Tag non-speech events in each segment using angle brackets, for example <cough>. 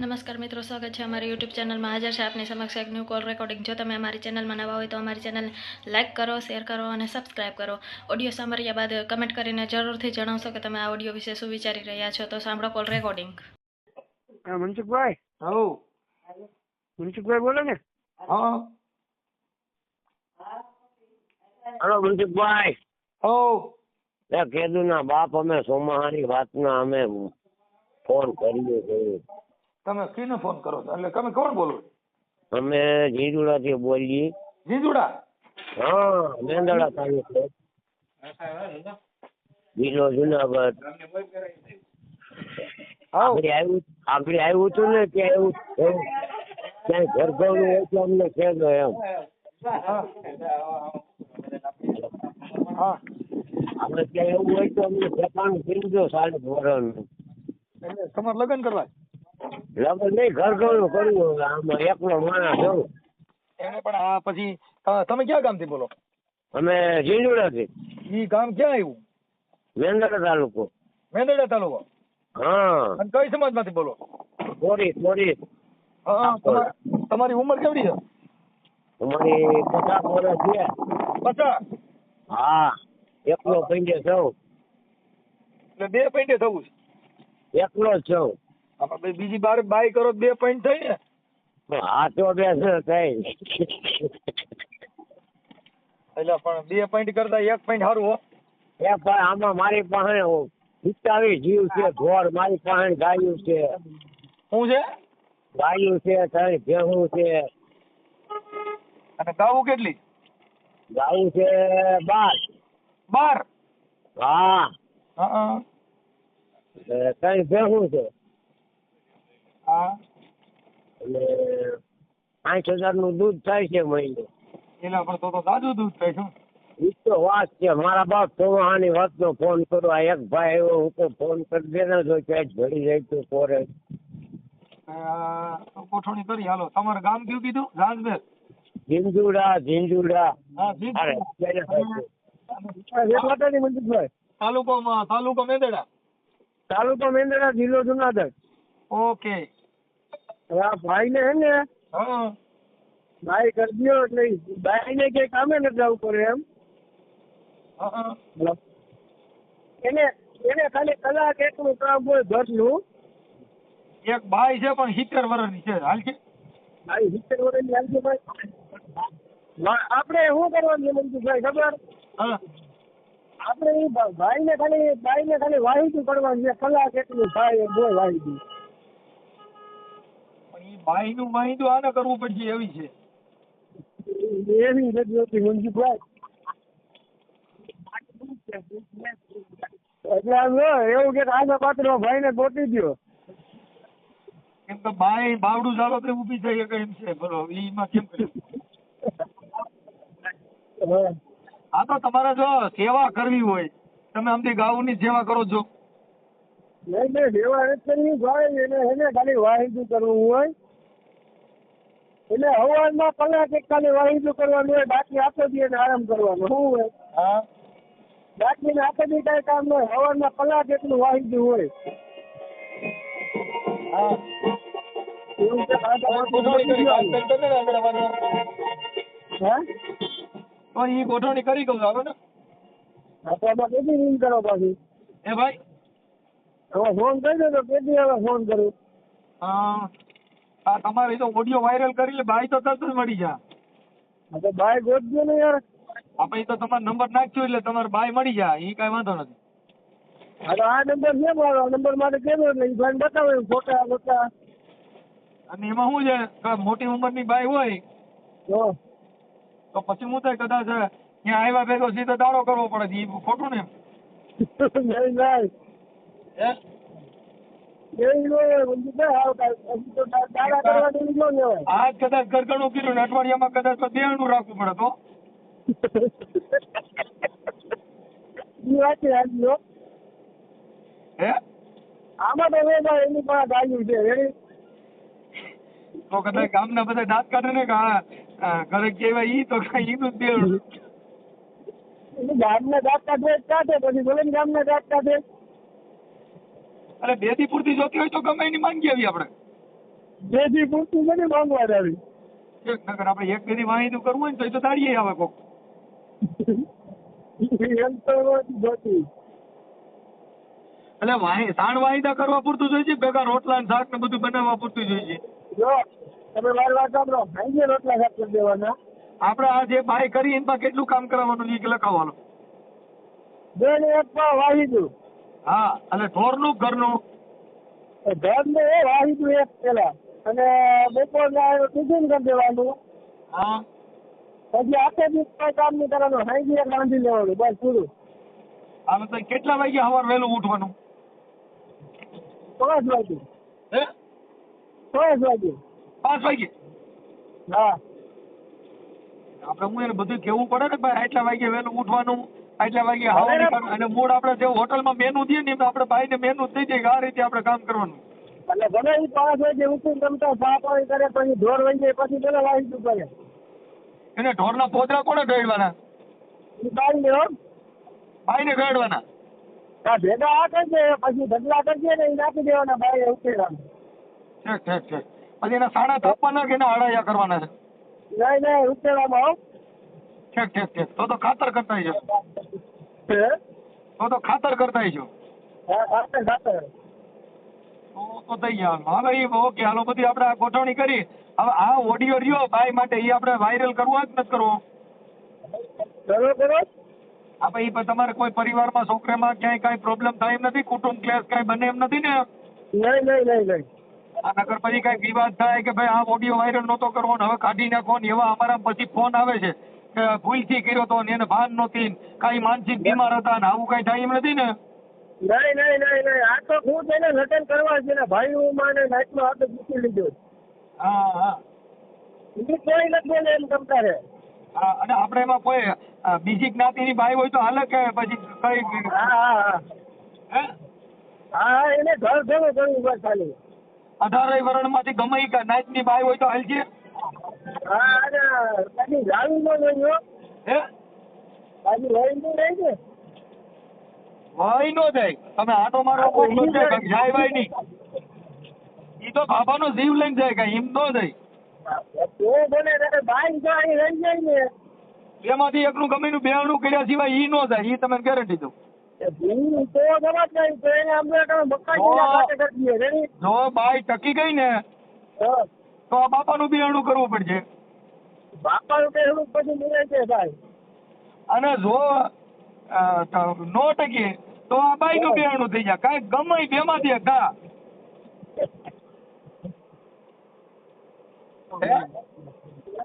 નમસ્કાર મિત્રો સ્વાગત છે અમારી યુટ્યુબ ચેનલમાં. હાજર છે આપની સમક્ષ એક ન્યૂ કોલ રેકોર્ડિંગ જો તમે અમારી ચેનલમાં નવા હોય તો અમારી ચેનલ લાઇક કરો શેર કરો અને સબસ્ક્રાઇબ કરો. ઓડિયો સાંભળ્યા બાદ કમેન્ટ કરીને જરૂરથી જણાવશો કે તમે આ ઓડિયો વિશે શું વિચારી રહ્યા છો. તો સાંભળો call recording Mansukhbhai? Hello Mansukhbhai બોલો ને. હા હલો મનસુખભાઈ. હો કેદુના બાપ અમે સોમાહાની વાતના અમે ફોન કર્યો છે. તમે કીને ફોન કરો છો? એટલે તમે કોણ બોલો અમે જીજુડાથી બોલીએ. જીજુડા હા મેંદડા તાલુકો. જિલ્લો જુનાગઢ. આવ્યું હતું ને ત્યાં એવું ક્યાંય ઘર ઘરનું હોય તો અમને કહેજો એમ આપણે ત્યાં એવું હોય તો અમને ઠેકાણું કીધું સાડે એટલે તમારે લગ્ન કરવા લગન નહીં ઘર ઘરનું કર્યું આમ એકલો માણસ જવું એને પણ આ પછી તમે ક્યાં ગામથી બોલો? અમે જીજુડાથી ઈ ગામ ક્યાં આવ્યું મેંદડા તાલુકો. મેંદરડા તાલુકો? હા. અને કઈ સમાજમાંથી બોલો? થોડી થોડી હા તમારી ઉંમર કેવડી છે? અમારી પચાસ વર્ષ છે. પચાસ? હા એકલો પૈંડે થવું એટલે બે પૈંડે થવું છે? એકલો જ છું. આમાં પછી બીજી બાર બાય કરો બે પોઈન્ટ થઈ ને. હા તો બે છે કઈ? એટલે પણ બે પોઈન્ટ કરતા એક પોઈન્ટ સારું હો. એ પણ આમાં મારી પાસે પિસ્તાવીસ જીવ છે ઘોડ મારી પાસે ગાયું છે. શું છે? ગાયું છે ત્રણ ભેહું છે. અને ગાવું કેટલી? ગાયું છે બાર. બાર? હા. હા ત્રણ ભેહું છે. હા. એટલે પાંચ હજારનું દૂધ થાય છે મહિને. એના પર તો તો તાજું દૂધ થાય છે ઈ તો વાત છે. મારા બાપ ચોહાની વાત નો ફોન કરો આ એક ભાઈ એવો હું ફોન કરી દે ને જો ક્યાંક ભરી જાય તો કોરે કોઠોણી કરી. હાલો તમારું ગામ કયું કીધું? રાજભેર ઝીંઝુડા ઝીંઝુડા. તાલુકો તાલુકો મેંદડા. તાલુકો મેંદડા જિલ્લો જુનાગઢ. ઓકે. હવે આ ભાઈ ને હે ને હા. ભાઈ કરી દો એટલે ભાઈ ને કઈ કામે નથી જવું પડે એમ. હા. એને એને ખાલી કલાક એકનું કામ હોય ઘરનું. એક બાઈ છે પણ સિત્તેર વર્ષની છે. હાલ છે? ભાઈ સિત્તેર વર્ષની હાલશે ભાઈ. ભા- આપણે શું કરવાનું છે મનસુખભાઈ ખબર? હા. આપણે એ ભાઈ ને ખાલી ભાઈ ને ખાલી વાહિતું કરવાનું છે. કલાક એકનું ભાઈ બોય વાહિતું બાઈ માહિતું આને કરવું પડશે એવી છે. એવી નથી હોતી મનસુખભાઈ એટલે આમ એવું કે આના પાત્ર ભાઈ ને ગોતી દો કેમ કે ભાઈ બાવડું ચાલો તો ઊભી થઈ શકે એમ છે બોલો એમાં કેમ કર્યું હા. તો તમારે જો સેવા કરવી હોય તમે આમથી ગાઉની સેવા કરો છો. નહીં નહીં સેવા નથી કરવી ભાઈ. એને એને ખાલી વાહિતું કરવું હોય. એટલે હવારમાં કલાક એક ખાલી વાહિદું કરવાનું હોય બાકી આખો દી એને આરામ કરવાનો. શું હોય? હા. બાકી આખો દી કઈ કામ નહીં. હોય હવારમાં કલાક એટલું વાહિતું હોય. હા. એવું ને આગળ હા? તો ઈ ગોઠવણી કરી કહું હાલો ને. આ કેટલી ring કરો પાછી? એ ભાઈ હવે ફોન કરી દો તો કેટલી હવે ફોન કરું હા. આ તમારે તો ઓડિયો વાયરલ કરી લે ભાઈ તો તરત જ મળી જા. તો ભાઈ ગોતજો ને યાર. આપણે તો તમારો નંબર નાખ્યો એટલે તમારે ભાઈ મળી જાય એ કાંઈ વાંધો નથી. હા તો આ નંબર છે મારો નંબર માટે કેમ એટલે એ ભાઈ બતાવે ફોટા બોટા. અને એમાં શું છે કે મોટી ઉંમરની બાઈ હોય તો પછી હું થાય કદાચ ત્યાં આવ્યા ભેગો સીધો દાડો કરવો પડે એ ખોટું ને <laughs> નહીં. આજ કદાચ ઘરગણું કર્યું ને અઠવાડિયામાં કદાચ તો દેણનું રાખવું પડે તો. હો. આમાં તો એની પાસે ગાયું છે તો કદાચ ગામના બધા દાંત કાઢે ને ઘરે કહેવાય ઈ તો કાંઈ ઈનું દેણું. એની ગામના દાંત કાઢે કાઢે પછી ભલે ને ગામના દાંત કાઢે. અને બે દી પૂરતી જોતી હોય તો ગમે એની માંગી આવી આપણે. બેથી પૂરતી મને માંગવા આવી. એક નગર આપણે એક બેથી વાહિદું કરવું હોય ને તો એ તો દાડીએ આવે કોક. એમ તો જોતી એટલે વાહી સાણ વાહિદા કરવા પૂરતું જોઈએ છે ભેગા રોટલા ને શાક ને બધું બનાવવા પૂરતું જોઈએ છે? જો તમે મારી વાત સાંભળો. સાંજે રોટલા શાક કરી દેવાના. આપણે આ જે બાય કરી એમાં કેટલું કામ કરવાનું એ લખાવવાનું. બે ને એક વાહી વાહિદું હા અને ઢોરનું ઘરનું ઘરનું? ઘર ને એ વાહિદું એક પેલા. અને બપોરના ટિફિન કરી દેવાનું. હા. પછી આખે દિવસ કઈ કામ નહીં કરવાનું. સાંજે એક રાંધી લેવાનું બસ પૂરું. હવે તો કેટલા વાગે સવાર વહેલું ઉઠવાનું? પાંચ વાગે. હે? પાંચ વાગે. પાંચ વાગે? હા. આપણે હું એને બધું કેવું પડે ને ભાઈ આટલા વાગે વહેલું ઉઠવાનું? આટલા વાગે હવાનું અને મૂળ આપણે જે હોટલમાં મેનુ દઈએ ને આપણે ભાઈને મેનુ થઈ દઈ દઈએ આ રીતે આપણે કામ કરવાનું. એટલે ભલે એ પાસ હોય જે ઉઠીને રમતા ચા હોય કરે પછી ઢોર વહી જાય પછી પેલા વાહિદું કરે? એને ઢોરના પોદરા કોને ઢળવાના લે હો. ભાઈને ઢળવાના આ ભેગા આ કરજે પછી ઢગલા કરજે ને એ નાખી દેવાના ભાઈ ઉકેલવાનું. ઠીક ઠીક ઠીક. પછી એના સાડા થાપવાના કે એના હડાયા કરવાના છે? નહીં નહીં ઉકેલવામાં હો. ઠીક ઠીક ઠીક તો તો ખાતર કરતા છો તો તો ખાતર કરતા ખાતર તો થઈ ગયા. હવે એ ઓકે હાલો બધી આપણે આ ગોઠવણી કરી. હવે આ ઓડિયો રહ્યો ભાઈ માટે એ આપણે વાયરલ કરવો જ નથી કરવો? કરો કરો. હા ભાઈ પણ તમારે કોઈ પરિવારમાં છોકરામાં ક્યાંય કાંઈ પ્રોબ્લેમ થાય એમ નથી કુટુંબ ક્લેશ કાંઈ બને એમ નથી ને? નહીં નહીં નહીં નહીં. આ નગર પછી કાંઈ વિવાદ થાય કે ભાઈ આ ઓડિયો વાયરલ નહોતો કરવો ને હવે કાઢી નાખો ને એવા અમારા પછી ફોન આવે છે. ભૂલથી કર્યો તો ને એને ભાન નહોતી. ને કાંઈ માનસિક બીમાર હતા ને આવું કાંઈ થાય એમ નથી ને? નહીં નહીં નહીં નહીં. આ તો હું તેને લટન કરવા છે ને. ભાઈ હું માને નાચમાં હાથે મૂકી લીધો. હા હા. બીજું કોઈ નથી ને એમ તમતા રે હા અને આપણે એમાં કોઈ બીજી જ્ઞાતિની બાઈ હોય તો હાલે કે પછી કઈ હા હા હા. હે? એને ઘર ભેગું કરવું બસ ખાલી અઢારેય વર્ણમાંથી ગમે ઈ ની બાઈ હોય તો હાલ છે હા અને પાછી જાવી ન જોઈએ હે. લઈ નું નો. જાય. તમે આટો છે કાંઈ જાય વાય નહીં. ઈ તો બાબાનો જીવ લઈને જાય કાંઈ એમ નો જાય. ને. એમાંથી એકનું ગમે નું બેહણું કર્યા સિવાય ઈ નો જાય ઈ તમે ગેરંટી દઉં. જો બાઈ ટકી ગઈ ને તો બાપાનું બેહણું કરવું પડશે. બાપાનું કહેવું પછી મળે છે ભાઈ. અને જો નો ટકે તો આ બાઈનું બિયારણું થઈ જાય. કાંઈ ગમે બેમાંથી એક ગા. હે?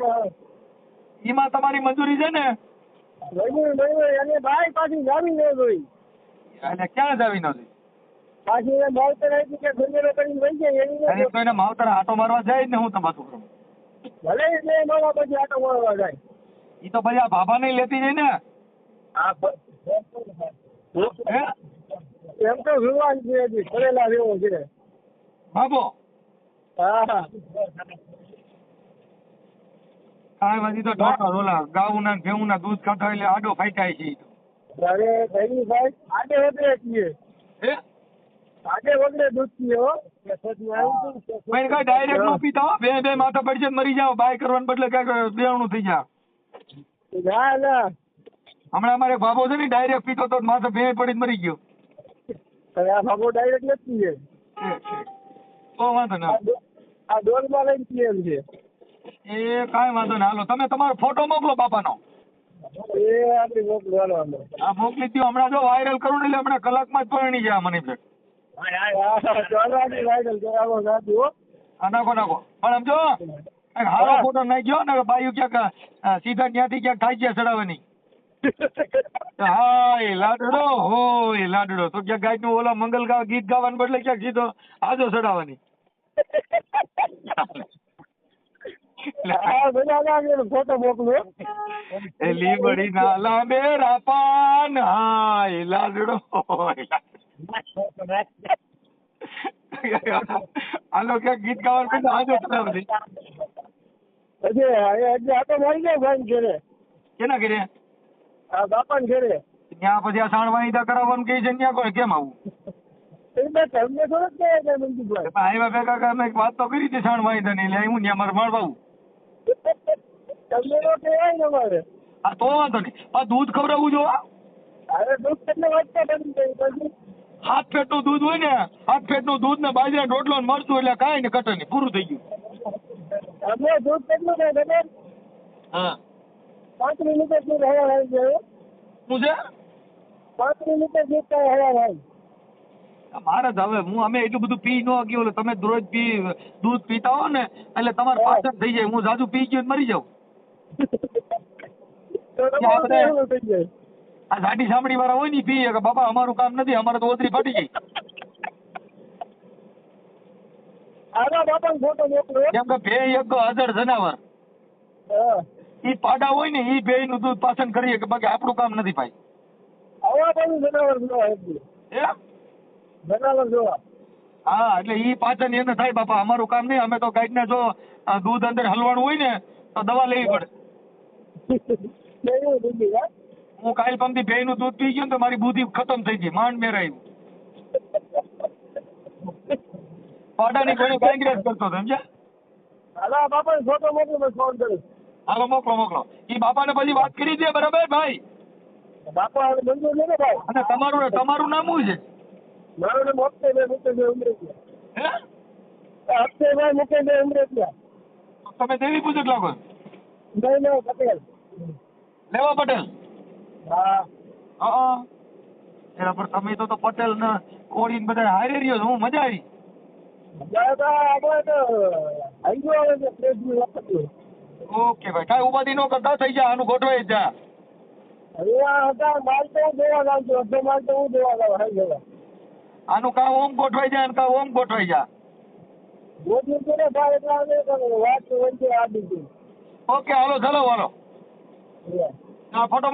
હા. ઈમાં તમારી મંજૂરી છે ને? નહીં નહીં અને બાઈ પાછી જાવી ન જોઈ અને ક્યાં જાવી નથી પાછી માવતર આવી કે ગુંજરો કરીને વહી જાય એની અરે તો એને માવતર આટો મારવા જાય ને હું તમારું કરું? ભલે એટલે મારા પછી આટો મારવા જાય. ઈ તો ભાઈ આ ભાભા નહીં લેતી જાય ને? આ એમ તો ભગવાન છે હજી ભરેલા જેવો છે. બાબો હા. કાંઈ વાજી તો ડોક્ટર ઓલા ગાઉં ના ભેવું ના દૂધ કાઢો એટલે આડો ફાઈટાય છે. અરે ભાઈ ભાઈ આડે વગડે છીએ. હે? આડે વગડે દૂધ પીઓ કઈ ડાયરેક્ટ નો પીતા. બે બે માથા પડશે મરી જાવ બાય કરવાને બદલે ક્યાંક દેવાનું થઈ ના હમણાં અમારે બાબો છે ને ડાયરેક્ટ પીતો તો માથે ભે પડી મરી ગયો. આ ભાગો ડાયરેક્ટ નથી ઠીક. તો વાંધો ના. આ ડો- આ લઈને છીએ છે. એ કાઈ વાંધો ના. હાલો તમે તમારો ફોટો મોકલો બાપાનો. એ આપણી આ મોકલી દો હમણાં જો વાયરલ કરું ને એટલે હમણાં કલાકમાં જ પરણી જાય મને છે. હા હા ચાલવાની વાયરલ કરાવો સાચું હો આ નાખો નાખો. પણ આમ હારો ફોટો નાખ્યો ને બાયુ ક્યાંક સીધા ત્યાંથી ક્યાંક થાય છે ચડાવવાની. હા લાડડો હોય લાડડો. તો ક્યાંક ગાયનું ઓલા મંગલ ગા ગીત ગાવાનું બદલે ક્યાંક સીધો આજો ચડાવવાની. ફોટો મોકલો એ લીબડી ના લાંબે રાપાન હાય લાડડો હોય આલો ક્યાંક ગીત ગાવાનું બદલે આજો બધી પછી એટલે આ તો મળી જાય ભાઈ ઘરે. કેના ઘરે? આ બાપાને ઘરે. ત્યાં પછી આ સાણ વાહિદા કરાવવાનું કહે છે ને ત્યાં કોઈ કેમ આવું? તમને થોડુંક કહે છે મંજુભાઈ. આવ્યા ભેગા કે એક વાત તો કરી હતી સાણ વાંધા એટલે હું ત્યાં મારે મળવાવું તમને તો કહેવાય ને મારે હા તો વાંધો નહીં. આ દૂધ ખવડાવવું જો અરે દૂધ કેટલે વાંચતા બની પછી ફેટનું દૂધ હોય ને હાથ પેટનું દૂધ ને બાજરા રોટલો ને મરચું એટલે કાંઈ ને કટર નહીં પૂરું થઈ ગયું. દૂધ કેટલું થાય ખબર? હા. પાંત્રીસ લીટર દૂધ હેરા શું છે? પાંત્રીસ લીટર દૂધ થાય મારે જ હવે હું અમે એટલું બધું પી ન ગયો એટલે તમે રોજ પી દૂધ પીતા હો ને એટલે તમારે પાછળ થઈ જાય. હું જાજુ પી ગયો મરી જાઉં. જાય આ સાડી સાંભળી વાળા હોય ને પીએ કે બાપા અમારું કામ નથી અમારે તો ઓતરી ફાટી ફોટો કેમ કે ભે એક હજાર જનાવર. ઈ પાડા હોય ને ઈ ભે નું દૂધ પાસન કરીએ કે બાકી આપણું કામ નથી ભાઈ. હે? એટલે ઈ પાચન એને થાય બાપા અમારું કામ નહીં અમે તો ગાઈડને જો આ દૂધ અંદર હલવાનું હોય ને તો દવા લેવી પડે. <laughs> હા કાલ પમથી ભે નું દૂધ પી ગયો તો મારી બુદ્ધિ ખતમ થઈ ગઈ માંડ મેરાયું. પાડાની કોઈ કાંગ્રેસ કરતો હતો સમજ્યા? હાલો ફોટો મોકલો મેં ફોન કર્યો. હાલો મોકલો મોકલો. એ બાપાને પછી વાત કરી દે બરાબર ભાઈ? બાપા મંજૂર નહીં ભાઈ? અને તમારું તમારું નામ શું છે? મારું નામ અક્ષયભાઈ મુકેશભાઈ ઉમરેટિયા હે? અક્ષયભાઈ મુકેશભાઈ ઉમરેટિયા તમે દેવી પૂજક લાગો. નહીં નહીં પટેલ. લેવા પટેલ? હા. હા એના પર તમે તો પટેલ ને ઓળીને બધા હારે રહ્યો છો હું મજા આવી. ઓકે ભાઈ કાંઈ ઉપાધિ ન કરતા થઈ જાય આનું ગોઠવાઈ જ આનું કામ ઓમ ગોઠવાઈ જાય અને કા ઓમ ગોઠવાઈ જા. ઓકે હાલો ચાલો હાલો. Yeah. આ ફોટો